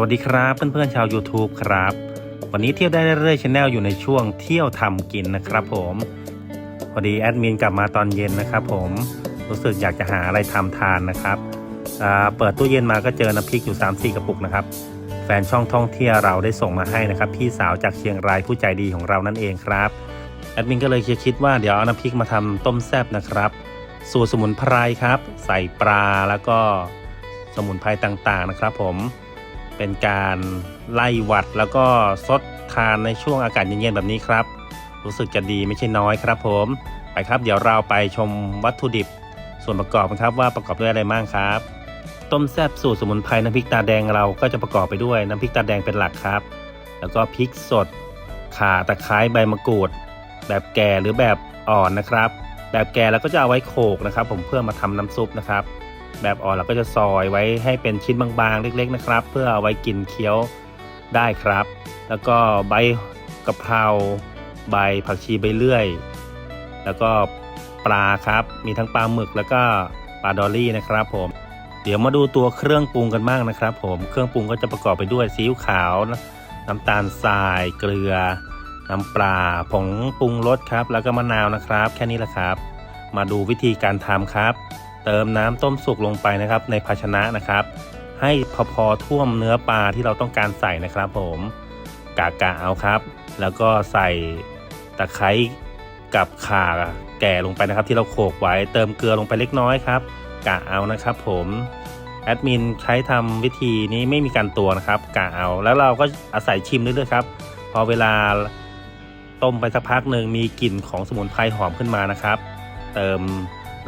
สวัสดีครับเพื่อนๆชาว YouTube ครับ วันนี้เที่ยวได้เรื่อยๆชาแนลอยู่ในช่วงเที่ยวทำกินนะครับผมพอดีแอดมินกลับมาตอนเย็นนะครับผมรู้สึกอยากจะหาอะไรทำทานนะครับเปิดตู้เย็นมาก็เจอน้ำพริกอยู่ 3-4 กระปุกนะครับ แฟนช่องท่องเที่ยวเราได้ส่งมาให้นะครับ พี่สาวจากเชียงรายผู้ใจดีของเรานั่นเองครับแอดมินก็เลยคิดว่าเดี๋ยวเอาน้ำพริกมาทำต้มแซ่บนะครับสูตรสมุนไพรครับ ใส่ปลาแล้วก็สมุนไพรต่างๆนะครับ ผม เป็นการไล่หวัดแล้วก็ซดทานในช่วงอากาศเย็นๆแบบนี้ครับ รู้สึกจะดีไม่ใช่น้อยครับผม ไปครับเดี๋ยวเราไปชมวัตถุดิบ ส่วนประกอบกันครับว่าประกอบด้วยอะไรบ้างครับ ต้มแซ่บสูตรสมุนไพรน้ำพริกตาแดงเราก็จะประกอบไปด้วยน้ำพริกตาแดงเป็นหลักครับ แล้วก็พริกสดข่าตะไคร้ใบมะกรูด แบบแก่หรือแบบอ่อนนะครับ แบบแก่เราก็จะเอาไว้โขกนะครับ ผมเพื่อมาทำน้ำซุปนะครับ แบบอ่อนเราก็จะซอยไว้ให้เป็นชิ้นบางๆ เล็กๆนะครับ เพื่อเอาไว้กินเคี้ยวได้ครับ แล้วก็ใบกะเพราใบผักชีใบเลื่อย แล้วก็ปลาครับ มีทั้งปลาหมึกแล้วก็ปลาดอลลี่นะครับ ผม เดี๋ยวมาดูตัวเครื่องปรุงกันบ้างนะครับ ผมเครื่องปรุงก็จะประกอบไปด้วยซีอิ๊วขาว น้ำตาลทราย เกลือ น้ำปลาผงปรุงรสครับ แล้วก็มะนาวนะครับ แค่นี้แหละครับ มาดูวิธีการทำครับ เติมน้ำต้มสุกลงไปนะครับ ในภาชนะนะครับ ให้พอๆท่วมเนื้อปลาที่เราต้องการใส่นะครับผมกากะเอาครับ แล้วก็ใส่ตะไคร้กับข่าแก่ลงไปนะครับ ที่เราโขกไว้เติมเกลือลงไปเล็กน้อยครับกะเอานะครับ ผมแอดมินใช้ทำวิธีนี้ไม่มีการตัวนะครับกะเอาแล้วเราก็อาศัยชิมเรื่อยๆครับ พอเวลาต้มไปสักพักหนึ่งมีกลิ่นของสมุนไพรหอมขึ้นมานะครับ เติม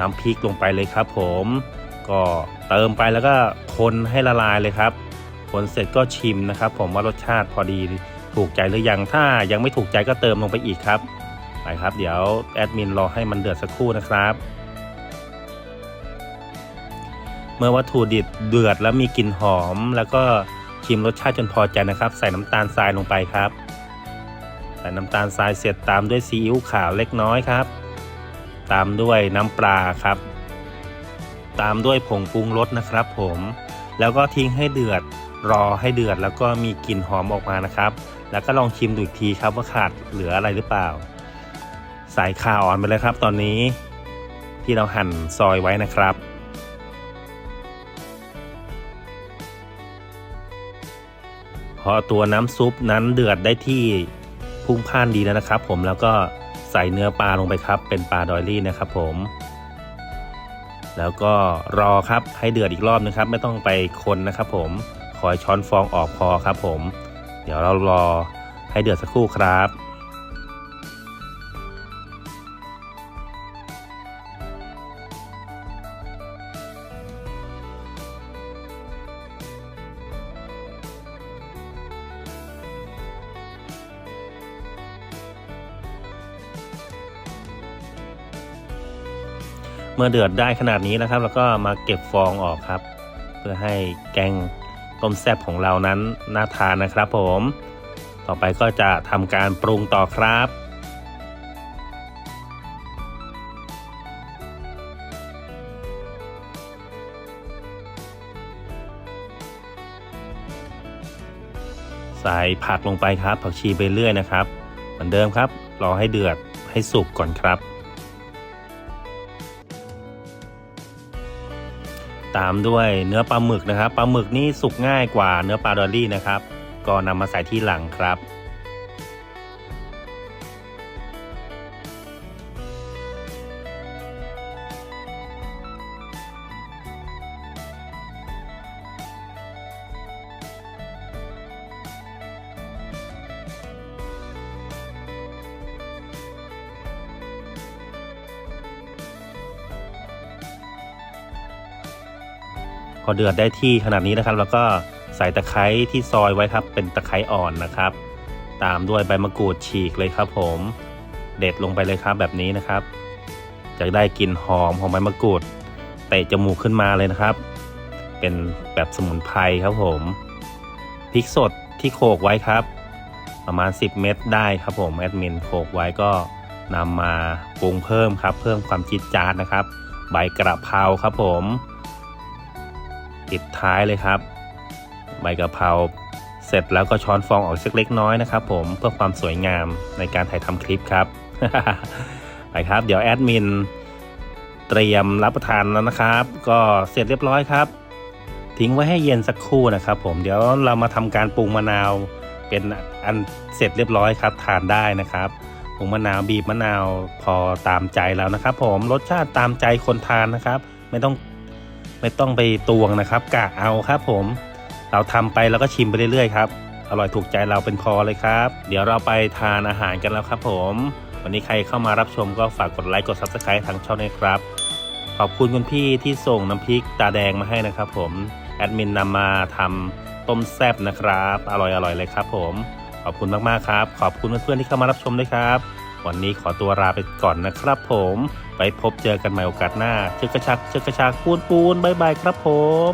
น้ำพริกลงไปเลยครับ ผมก็เติมไปแล้วก็คนให้ละลายเลยครับ คนเสร็จก็ชิมนะครับ ผมว่ารสชาติพอดีถูกใจหรือยังถ้ายังไม่ถูกใจก็เติมลงไปอีกครับไปครับเดี๋ยวแอดมินรอให้มันเดือดสักครู่นะครับเมื่อวัตถุดิบเดือดแล้วมีกลิ่นหอม แล้วก็ชิมรสชาติจนพอใจนะครับ ใส่น้ำตาลทรายลงไปครับ ใส่น้ำตาลทรายเสร็จตามด้วยซีอิ๊วขาวเล็กน้อยครับ ตามด้วยน้ำปลาครับ ตามด้วยผงปรุงรสนะครับ ผม แล้วก็ทิ้งให้เดือดรอให้เดือดแล้วก็มีกลิ่นหอมออกมานะครับ แล้วก็ลองชิมดูอีกทีครับว่าขาดเหลืออะไรหรือเปล่าใส่ข่าอ่อนไปเลยครับ ตอนนี้ที่เราหั่นซอยไว้นะครับพอตัวน้ำซุปนั้นเดือดได้ที่พุ่งพ่านดีแล้วนะครับ ผมแล้วก็ ใส่เนื้อปลาลงไปครับ เป็นปลาดอยลี่นะครับผม แล้วก็รอครับให้เดือดอีกรอบนึงครับ ไม่ต้องไปคนนะครับ ผมคอยช้อนฟองออกพอครับ ผม เดี๋ยวเรารอให้เดือดสักครู่ครับ มื่อเดือดได้ขนาดนี้นะครับ แล้วก็มาเก็บฟองออกครับ เพื่อให้แกงต้มแซ่บของเรานั้นน่าทานนะครับ ผม ต่อไปก็จะทำการปรุงต่อครับใส่ผักลงไปครับผักชีไปเรื่อยนะครับ เหมือนเดิมครับรอให้เดือดให้สุกก่อนครับ ตามด้วยเนื้อปลาหมึกนะครับปลาหมึกนี่สุกง่ายกว่าเนื้อปลาดอลลี่นะครับ ก็นำมาใส่ที่หลังครับ อเดือดได้ที่ขนาดนี้นะครับ แล้วก็ใส่ตะไคร้ที่ซอยไว้ครับ เป็นตะไคร้อ่อนนะครับ ตามด้วยใบมะกรูดฉีกเลยครับ ผม เด็ดลงไปเลยครับแบบนี้นะครับ จะได้กลิ่นหอมของใบมะกรูดเตะจมูกขึ้นมาเลยนะครับ เป็นแบบสมุนไพรครับผมพริกสดที่โขลกไว้ครับ ประมาณ 10 เม็ดได้ครับผมแอดมินโขลกไว้ก็นำมาปรุงเพิ่มครับ เพิ่มความจี๊ดจ๊าดนะครับ ใบกระเพราครับผม ปิดท้ายเลยครับ ใบกะเพราเสร็จแล้วก็ช้อนฟองออกสักเล็กน้อยนะครับผมเพื่อความสวยงามในการถ่ายทำคลิปครับไปครับ เดี๋ยวแอดมินเตรียมรับประทานแล้วนะครับ ก็เสร็จเรียบร้อยครับ ทิ้งไว้ให้เย็นสักครู่นะครับ ผมเดี๋ยวเรามาทำการปรุงมะนาว เป็นอันเสร็จเรียบร้อยครับ ทานได้นะครับปรุงมะนาวบีบมะนาวพอตามใจแล้วนะครับ ผมรสชาติตามใจคนทานนะครับ ไม่ต้อง ไม่ต้องไปตวงนะครับกะเอาครับผม เราทำไปแล้วก็ชิมไปเรื่อยๆครับอร่อยถูกใจเราเป็นพอเลยครับ เดี๋ยวเราไปทานอาหารกันแล้วครับผม วันนี้ใครเข้ามารับชมก็ฝากกดไลค์กด subscribe ทางช่องด้วยครับ ขอบคุณคุณพี่ที่ส่งน้ำพริกตาแดงมาให้นะครับผมแอดมินนำมาทำต้มแซ่บนะครับ อร่อยอร่อยเลยครับผม ขอบคุณมากๆครับ ขอบคุณเพื่อนๆที่เข้ามารับชมด้วยครับ วันนี้ขอตัวลาไปก่อนนะครับผมไปพบเจอกันใหม่โอกาสหน้าเจอกระชักเจอกระชักปูนปูนบายบายครับผม